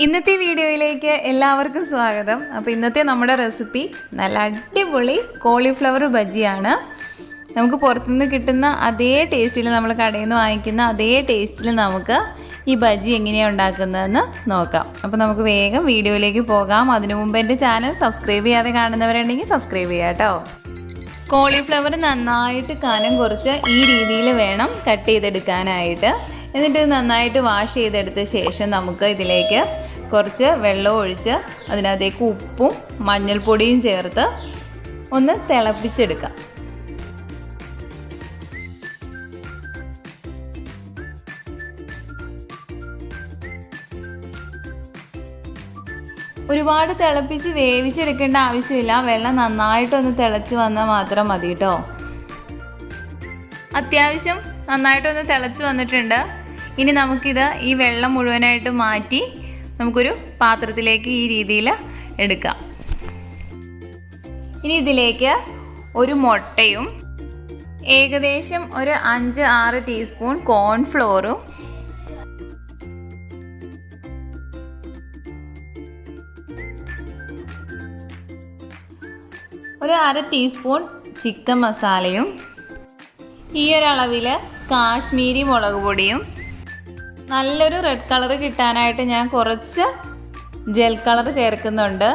ഇന്നത്തെ വീഡിയോയിലേക്ക് എല്ലാവർക്കും സ്വാഗതം. അപ്പോൾ ഇന്നത്തെ നമ്മുടെ റെസിപ്പി നല്ല അടിപൊളി കോളിഫ്ലവർ ബജിയാണ്. നമുക്ക് പുറത്തുനിന്ന് കിട്ടുന്ന അതേ ടേസ്റ്റിൽ നമ്മൾ കടയിൽ നിന്ന് വാങ്ങിക്കുന്ന അതേ ടേസ്റ്റിൽ നമുക്ക് ഈ ബജി എങ്ങനെയാണ് ഉണ്ടാക്കുന്നതെന്ന് നോക്കാം. അപ്പോൾ നമുക്ക് വേഗം വീഡിയോയിലേക്ക് പോകാം. അതിനു മുമ്പ് എന്റെ ചാനൽ സബ്സ്ക്രൈബ് ചെയ്യാതെ കാണുന്നവരുണ്ടെങ്കിൽ സബ്സ്ക്രൈബ് ചെയ്യാം കേട്ടോ. കോളിഫ്ലവർ നന്നായിട്ട് കനം കുറച്ച് ഈ രീതിയിൽ വേണം കട്ട് ചെയ്തെടുക്കാനായിട്ട്. എന്നിട്ട് നന്നായിട്ട് വാഷ് ചെയ്തെടുത്ത ശേഷം നമുക്ക് ഇതിലേക്ക് കുറച്ച് വെള്ളം ഒഴിച്ച് അതിനകത്തേക്ക് ഉപ്പും മഞ്ഞൾപ്പൊടിയും ചേർത്ത് ഒന്ന് തിളപ്പിച്ചെടുക്കാം. ഒരുപാട് തിളപ്പിച്ച് വേവിച്ചെടുക്കേണ്ട ആവശ്യമില്ല. വെള്ളം നന്നായിട്ടൊന്ന് തിളച്ച് വന്നാൽ മാത്രം മതി കേട്ടോ. അത്യാവശ്യം നന്നായിട്ടൊന്ന് തിളച്ച് വന്നിട്ടുണ്ട്. ഇനി നമുക്കിത് ഈ വെള്ളം മുഴുവനായിട്ട് മാറ്റി നമുക്കൊരു പാത്രത്തിലേക്ക് ഈ രീതിയിൽ എടുക്കാം. ഇനി ഇതിലേക്ക് ഒരു മുട്ടയും ഏകദേശം ഒരു അഞ്ച് ആറ് ടീസ്പൂൺ കോൺഫ്ലോറും ഒരു അര ടീസ്പൂൺ ചിക്കൻ മസാലയും ഈ ഒരളവിൽ കാശ്മീരി മുളക് പൊടിയും നല്ലൊരു റെഡ് കളർ കിട്ടാനായിട്ട് ഞാൻ കുറച്ച് ജെൽ കളർ ചേർക്കുന്നുണ്ട്.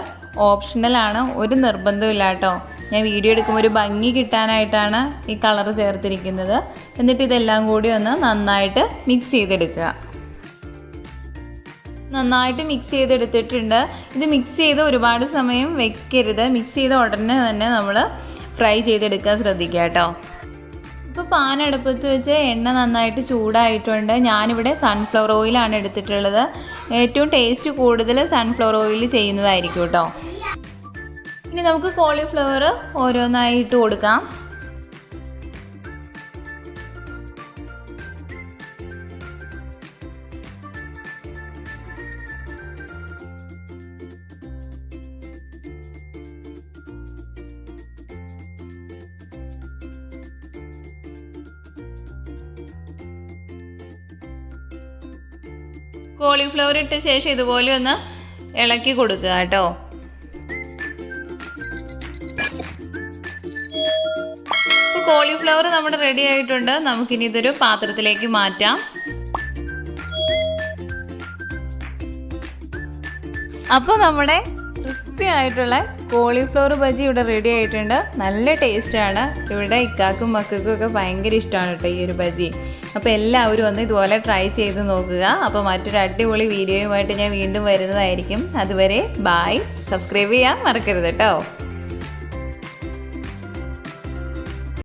ഓപ്ഷണലാണ് ഒരു നിർബന്ധമില്ല കേട്ടോ. ഞാൻ വീഡിയോ എടുക്കുമ്പോൾ ഒരു ഭംഗി കിട്ടാനായിട്ടാണ് ഈ കളർ ചേർത്തിരിക്കുന്നത്. എന്നിട്ട് ഇതെല്ലാം കൂടി ഒന്ന് നന്നായിട്ട് മിക്സ് ചെയ്തെടുക്കുക. നന്നായിട്ട് മിക്സ് ചെയ്തെടുത്തിട്ടുണ്ട്. ഇത് മിക്സ് ചെയ്ത് ഒരുപാട് സമയം വെക്കരുത്. മിക്സ് ചെയ്ത ഉടനെ തന്നെ നമ്മൾ ഫ്രൈ ചെയ്തെടുക്കാൻ ശ്രദ്ധിക്കുക കേട്ടോ. ഇപ്പോൾ പാൻ അടുപ്പത്ത് വെച്ച് എണ്ണ നന്നായിട്ട് ചൂടായിട്ടുണ്ട്. ഞാനിവിടെ സൺഫ്ലവർ ഓയിലാണ് എടുത്തിട്ടുള്ളത്. ഏറ്റവും ടേസ്റ്റ് കൂടുതൽ സൺഫ്ലവർ ഓയിൽ ചെയ്യുന്നതായിരിക്കും കേട്ടോ ഇനി നമുക്ക് കോളിഫ്ലവർ ഓരോന്നായിട്ട് കൊടുക്കാം. കോളിഫ്ലവർ ഇട്ട ശേഷം ഇതുപോലെ ഒന്ന് ഇളക്കി കൊടുക്കുക കേട്ടോ. കോളിഫ്ലവർ നമ്മുടെ റെഡി ആയിട്ടുണ്ട്. നമുക്കിനി ഇതൊരു പാത്രത്തിലേക്ക് മാറ്റാം. അപ്പോൾ നമ്മുടെ ക്രിസ്പി ആയിട്ടുള്ള കോളിഫ്ലവർ ബജി ഇവിടെ റെഡി ആയിട്ടുണ്ട്. നല്ല ടേസ്റ്റാണ് ഇവിടെ ഇക്കാക്കും മക്കൾക്കും ഒക്കെ ഭയങ്കര ഇഷ്ടമാണ് കേട്ടോ ഈ ഒരു ബജി. അപ്പോൾ എല്ലാവരും ഒന്ന് ഇതുപോലെ ട്രൈ ചെയ്ത് നോക്കുക. അപ്പോൾ മറ്റൊരു അടിപൊളി വീഡിയോയുമായിട്ട് ഞാൻ വീണ്ടും വരുന്നതായിരിക്കും. അതുവരെ ബായ് സബ്സ്ക്രൈബ് ചെയ്യാൻ മറക്കരുത് കേട്ടോ.